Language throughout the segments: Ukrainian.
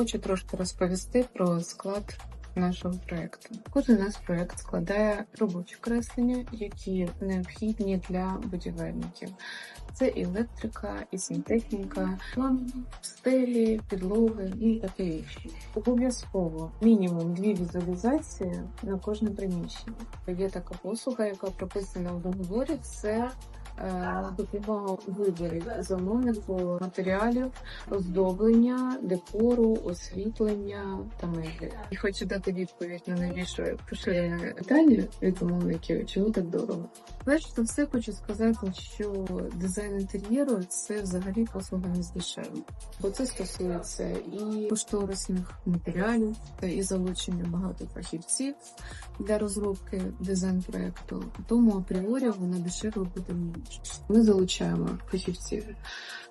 Хочу трошки розповісти про склад нашого проекту. Кожен наш проект складає робочі креслення, які необхідні для будівельників. Це електрика, і сантехніка, стелі, підлоги і таке інше. Обов'язково мінімум дві візуалізації на кожне приміщення. Є така послуга, яка прописана в договорі. Це е, допомога у виборі замовнику матеріалів, оздоблення, декору, освітлення та меблі. І хочу дати відповідь на найбільш поширене питання від замовників, чому так дорого. Перш за все хочу сказати, що дизайн інтер'єру це взагалі послуга не з дешевих, бо це стосується і кошторисних матеріалів, та і залучення багато фахівців для розробки дизайн проекту. Тому апріорі вона дешево буде. Ми залучаємо фахівців.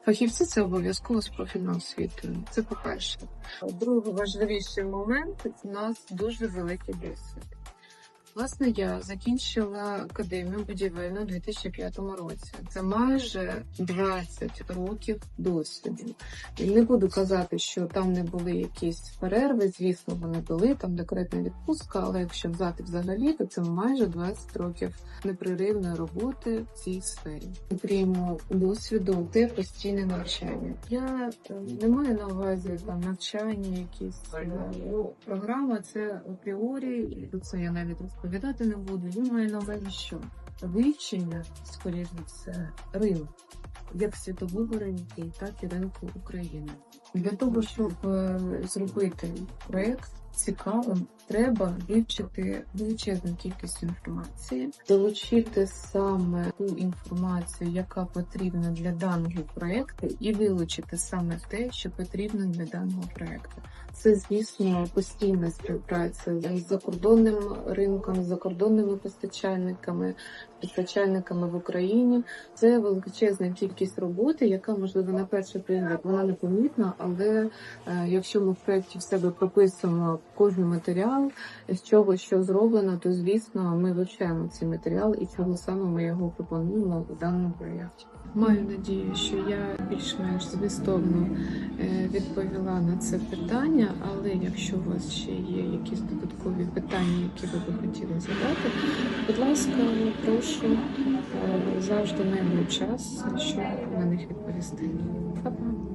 Фахівці це обов'язково з профільною освітою. Це по-перше. Другий важливіший момент у нас дуже великий досвід. Власне, я закінчила академію будівельну у 2005 році. Це майже 20 років досвіду. І не буду казати, що там не були якісь перерви. Звісно, вони були там декретна відпустка, але якщо взяти взагалі, то це майже 20 років непреривної роботи в цій сфері. Окрім досвіду, це постійне навчання. Я е, не маю на увазі там навчання, якісь е, ну, програма. Це апріорі, і це я навіть розповідати не буду. Я маю на увазі, що вивчення, скоріш за все, ринку, як світового ринку, так і ринку України. Для того, щоб е, зробити проєкт цікавим, треба вивчити величезну кількість інформації, долучити саме ту інформацію, яка потрібна для даного проєкту, і вилучити саме те, що потрібно для даного проєкту. Це, звісно, постійна співпраця з закордонним ринком, з закордонними постачальниками, постачальниками в Україні. Це величезна кількість роботи, яка можливо на перший погляд вона непомітна, але е, якщо ми в проєкті в себе прописуємо кожен матеріал, з чого що зроблено, то звісно ми вивчаємо цей матеріал і чого саме ми його пропонуємо у даному проєкті. Маю надію, що я більш-менш змістовно е, відповіла на це питання, але якщо у вас ще є якісь додаткові питання, які ви би хотіли задати, будь ласка, прошу е, завжди найду час, щоб на них відповісти. Па-па!